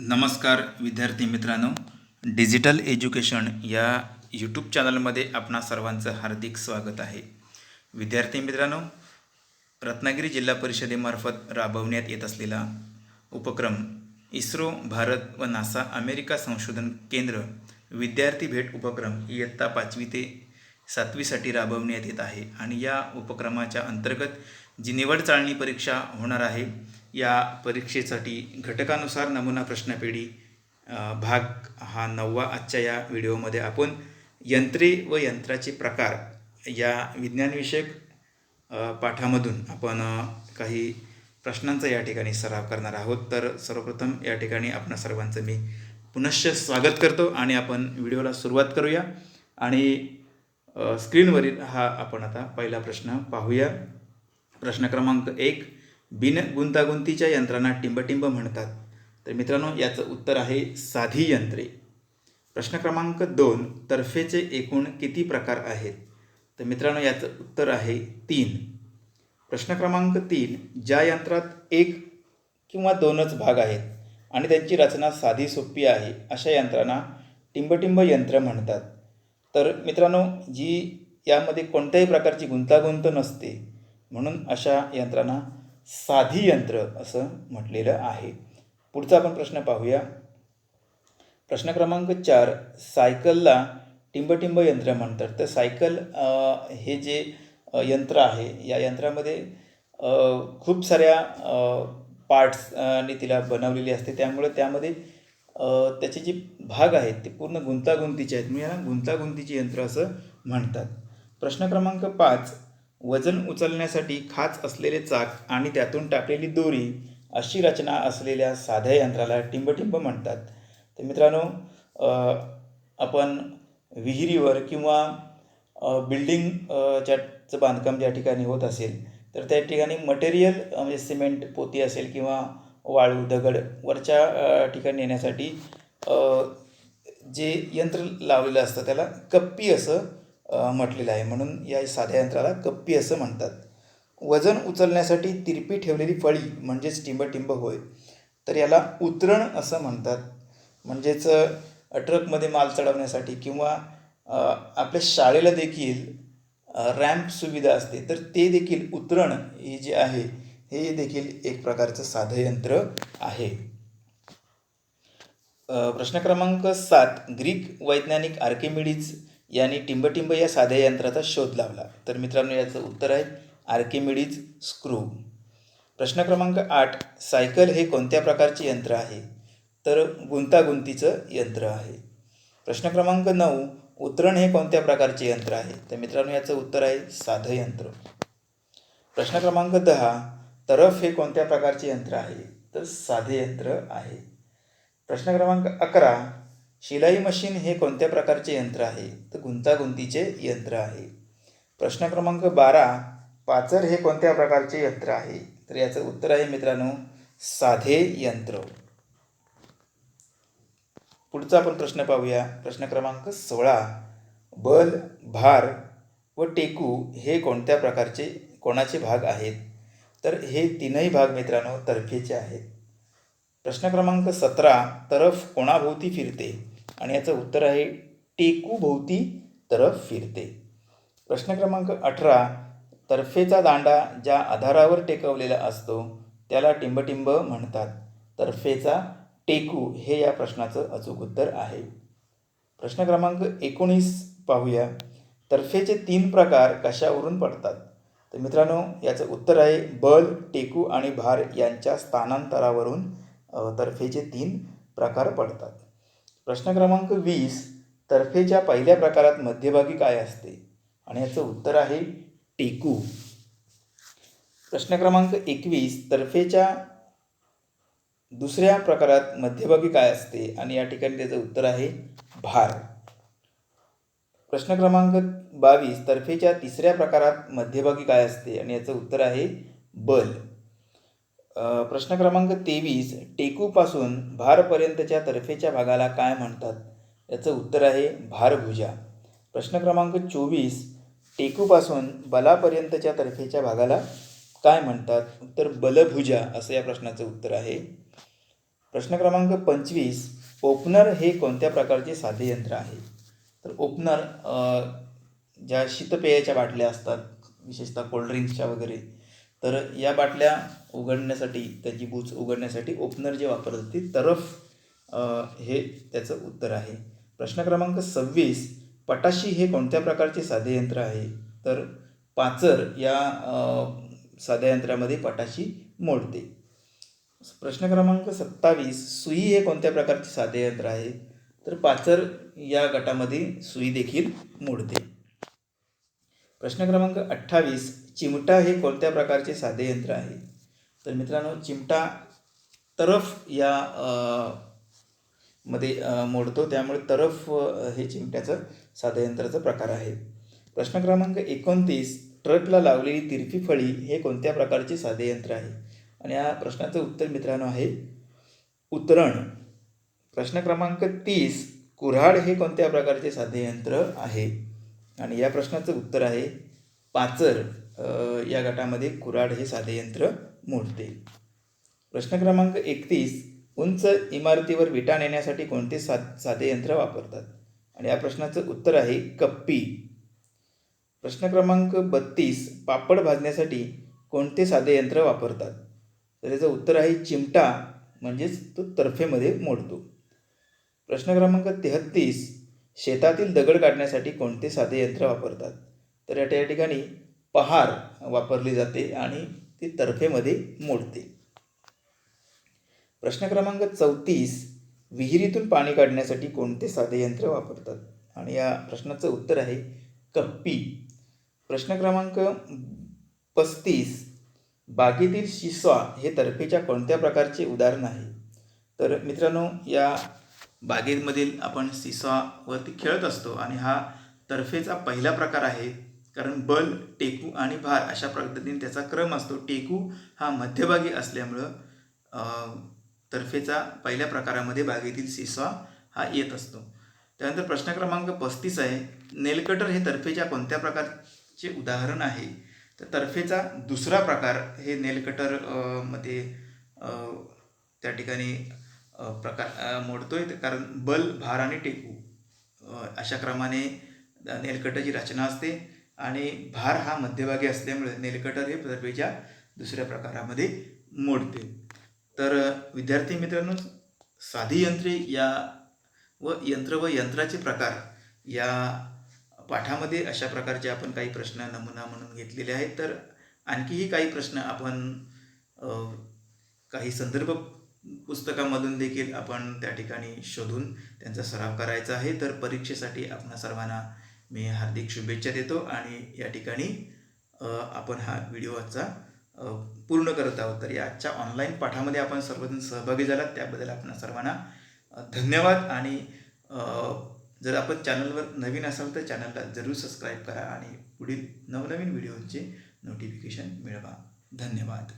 नमस्कार विद्यार्थी मित्रांनो. डिजिटल एज्युकेशन या यूट्यूब चॅनलमध्ये आपणा सर्वांचं हार्दिक स्वागत आहे. विद्यार्थी मित्रांनो रत्नागिरी जिल्हा परिषदेमार्फत राबवण्यात येत असलेला उपक्रम इस्रो भारत व नासा अमेरिका संशोधन केंद्र विद्यार्थी भेट उपक्रम इयत्ता पाचवी ते सातवीसाठी राबवण्यात येत आहे. आणि या उपक्रमाच्या अंतर्गत जी निवड चाळणी परीक्षा होणार आहे या परीक्षेसाठी घटकानुसार नमुना प्रश्नपेढी भाग हा नववा आजच्या या व्हिडिओमध्ये आपण यंत्रे व यंत्राचे प्रकार या विज्ञानविषयक पाठामधून आपण काही प्रश्नांचा या ठिकाणी सराव करणार आहोत. तर सर्वप्रथम या ठिकाणी आपणा सर्वांचं मी पुनश्च स्वागत करतो आणि आपण व्हिडिओला सुरुवात करूया. आणि स्क्रीनवरील हा आपण आता पहिला प्रश्न पाहूया. प्रश्न क्रमांक एक बिन गुंतागुंतीच्या यंत्रांना टिंबटिंब म्हणतात. तर मित्रांनो याचं उत्तर आहे साधी यंत्रे. प्रश्न क्रमांक दोन तर्फेचे एकूण किती प्रकार आहेत? तर मित्रांनो याचं उत्तर आहे तीन. प्रश्न क्रमांक तीन ज्या यंत्रात एक किंवा दोनच भाग आहेत आणि त्यांची रचना साधी सोपी आहे अशा यंत्रांना टिंबटिंब यंत्र म्हणतात. तर मित्रांनो जी यामध्ये कोणत्याही प्रकारची गुंतागुंत नसते म्हणून अशा यंत्रांना साधी यंत्र असं म्हटलेलं आहे. पुढचा आपण प्रश्न पाहूया. प्रश्न क्रमांक चार सायकलला टिंबटिंब यंत्र म्हणतात. तर सायकल हे जे यंत्र आहे या यंत्रामध्ये खूप साऱ्या पार्ट्स आणि तिला बनवलेली असते. त्यामुळे त्यामध्ये त्याचे जे भाग आहेत ते पूर्ण गुंतागुंतीचे आहेत. म्हणजे याला यंत्र असं म्हणतात. प्रश्न क्रमांक पाच वजन उचलण्यासाठी खाच असलेले चाक आणि त्यातून टाकलेली दोरी अशी रचना असलेल्या साध्या यंत्राला टिंबटिंब म्हणतात. तर मित्रांनो आपण विहिरीवर किंवा अ, बिल्डिंग च्याचं बांधकाम ज्या ठिकाणी होत असेल तर त्या ठिकाणी मटेरियल म्हणजे सिमेंट पोती असेल किंवा वाळू दगड वरच्या ठिकाणी नेण्यासाठी जे यंत्र लावलेलं असतं त्याला कप्पी असं म्हटलेलं आहे. म्हणून या साध्या यंत्राला कप्पी असं म्हणतात. वजन उचलण्यासाठी तिरपी ठेवलेली फळी म्हणजेच टिंबटिंब होय. तर याला उतरण असं म्हणतात. म्हणजेच ट्रकमध्ये माल चढवण्यासाठी किंवा आपल्या शाळेला देखील रॅम्प सुविधा असते. तर ते देखील उतरण हे जे आहे हे देखील एक प्रकारचं साधं यंत्र आहे. प्रश्न क्रमांक सात ग्रीक वैज्ञानिक आर्किमिडीज यांनी टिंबटिंब या साध्या यंत्राचा शोध लावला. तर मित्रांनो याचं उत्तर आहे आर्किमिडीज स्क्रू. प्रश्न क्रमांक आठ सायकल हे कोणत्या प्रकारचे यंत्र आहे? तर गुंतागुंतीचं यंत्र आहे. प्रश्न क्रमांक नऊ उतरण हे कोणत्या प्रकारचे यंत्र आहे? तर मित्रांनो याचं उत्तर आहे साधं यंत्र. प्रश्न क्रमांक दहा तरफ हे कोणत्या प्रकारचे यंत्र आहे? तर साधे यंत्र आहे. प्रश्न क्रमांक अकरा शिलाई मशीन हे कोणत्या प्रकारचे यंत्र आहे? तर गुंतागुंतीचे यंत्र आहे. प्रश्न क्रमांक बारा पाचर हे कोणत्या प्रकारचे यंत्र आहे? तर याचं उत्तर आहे मित्रांनो साधे यंत्र. पुढचा आपण प्रश्न पाहूया. प्रश्न क्रमांक सोळा बल भार व टेकू हे कोणत्या प्रकारचे कोणाचे भाग आहेत? तर हे तीनही भाग मित्रांनो तर्फेचे आहेत. प्रश्न क्रमांक सतरा तरफ कोणाभोवती फिरते? आणि याचं उत्तर आहे टेकूभोवती तरफ फिरते. प्रश्न क्रमांक अठरा तर्फेचा दांडा ज्या आधारावर टेकवलेला असतो त्याला टिंबटिंब म्हणतात. तर्फेचा टेकू हे या प्रश्नाचं अचूक उत्तर आहे. प्रश्न क्रमांक एकोणीस पाहूया. तर्फेचे तीन प्रकार कशावरून पडतात? तर मित्रांनो याचं उत्तर आहे बल टेकू आणि भार यांच्या स्थानांतरावरून तर्फेचे तीन प्रकार पडतात. प्रश्न क्रमांक वीस तर्फेच्या पहिल्या प्रकारात मध्यभागी काय असते? आणि याचं उत्तर आहे टेकू. प्रश्न क्रमांक एकवीस तर्फेच्या दुसऱ्या प्रकारात मध्यभागी काय असते? आणि या ठिकाणी त्याचं उत्तर आहे भार. प्रश्न क्रमांक बावीस तर्फेच्या तिसऱ्या प्रकारात मध्यभागी काय असते? आणि याचं उत्तर आहे बल. प्रश्न क्रमांक तेवीस टेकूपासून भारपर्यंतच्या तर्फेच्या भागाला काय म्हणतात? याचं उत्तर आहे भारभुजा. प्रश्न क्रमांक चोवीस टेकूपासून बलापर्यंतच्या तर्फेच्या भागाला काय म्हणतात? उत्तर बलभुजा असं या प्रश्नाचं उत्तर आहे. प्रश्न क्रमांक पंचवीस ओपनर हे कोणत्या प्रकारचे साधे यंत्र आहे? तर ओपनर ज्या शीतपेयाच्या बाटल्या असतात विशेषतः कोल्ड्रिंक्सच्या वगैरे तर या बाटल्या उघडण्यासाठी त्याची बूच उघडण्यासाठी ओपनर जे वापरत असते तरफ हे त्याचं उत्तर आहे. प्रश्न क्रमांक सव्वीस पटाशी हे कोणत्या प्रकारचे साधे यंत्र आहे? तर पाचर या साध्या यंत्रामध्ये पटाशी मोडते. प्रश्न क्रमांक सत्तावीस सुई हे कोणत्या प्रकारचे साधे यंत्र आहे? तर पाचर या गटामध्ये सुई देखील मोडते. प्रश्न क्रमांक अठ्ठावीस चिमटा हे कोणत्या प्रकारचे साधे यंत्र आहे? तर मित्रांनो चिमटा तरफ या मध्ये मोडतो. त्यामुळे तरफ हे चिमट्याचं साधं यंत्राचा प्रकार आहे. प्रश्न क्रमांक एकोणतीस ट्रकला लावलेली तिरपी फळी हे कोणत्या प्रकारचे साधे यंत्र आहे? आणि या प्रश्नाचं उत्तर मित्रांनो आहे उतरण. प्रश्न क्रमांक तीस कुऱ्हाड हे कोणत्या प्रकारचे साधे यंत्र आहे? आणि या प्रश्नाचं उत्तर आहे पाचर या गटामध्ये कुऱ्हाड हे साधे यंत्र मोडते प्रश्न क्रमांक एकतीस उंच इमारतीवर विटा नेण्यासाठी कोणते सा साधे यंत्र वापरतात? आणि या प्रश्नाचं उत्तर आहे कप्पी. प्रश्न क्रमांक बत्तीस पापड भाजण्यासाठी कोणते साधे यंत्र वापरतात? तर याचं उत्तर आहे चिमटा म्हणजेच तो तर्फेमध्ये मोडतो. प्रश्न क्रमांक तेहत्तीस शेतातील दगड काढण्यासाठी कोणते साधे यंत्र वापरतात? तर या त्या ठिकाणी पहार वापरली जाते आणि ती तर्फेमध्ये मोडते. प्रश्न क्रमांक चौतीस विहिरीतून पाणी काढण्यासाठी कोणते साधे यंत्र वापरतात? आणि या प्रश्नाचं उत्तर आहे कप्पी. प्रश्न क्रमांक पस्तीस बागेतील शिसवा हे तर्फेच्या कोणत्या प्रकारचे उदाहरण आहे? तर मित्रांनो या बागेमधील आपण सिसॉवरती खेळत असतो आणि हा तर्फेचा पहिला प्रकार आहे. कारण बल टेकू आणि भार अशा पद्धतीने त्याचा क्रम असतो. टेकू हा मध्यभागी असल्यामुळं तर्फेचा पहिल्या प्रकारामध्ये बागेतील सिसॉ हा येत असतो. त्यानंतर प्रश्न क्रमांक पस्तीस आहे. नेलकटर हे तर्फेच्या कोणत्या प्रकारचे उदाहरण आहे? तर तर्फेचा दुसरा प्रकार हे नेलकटरमध्ये त्या ठिकाणी प्रकार मोडतोय कारण बल भार आणि टेकू. अशा क्रमाने नेलकटाची रचना असते आणि भार हा मध्यभागी असल्यामुळे नेलकटर हे तर्फेच्या दुसऱ्या प्रकारामध्ये मोडते. तर विद्यार्थी मित्रांनो साधी यंत्रे या व यंत्र व यंत्राचे प्रकार या पाठामध्ये अशा प्रकारचे आपण काही प्रश्न नमुना म्हणून घेतलेले आहेत. तर आणखीही काही प्रश्न आपण काही संदर्भ पुस्तकामधून देखील आपण त्या ठिकाणी शोधून त्यांचा सराव करायचा आहे. तर परीक्षेसाठी आपणा सर्वांना मी हार्दिक शुभेच्छा देतो आणि या ठिकाणी आपण हा व्हिडिओ आजचा पूर्ण करत आहोत. तर या आजच्या ऑनलाईन पाठामध्ये आपण सर्वजण सहभागी झालात. त्याबद्दल आपण सर्वांना धन्यवाद आणि जर आपण चॅनलवर नवीन असाल तर चॅनलला जरूर सबस्क्राईब करा आणि पुढील नवनवीन व्हिडिओचे नोटिफिकेशन मिळवा. धन्यवाद.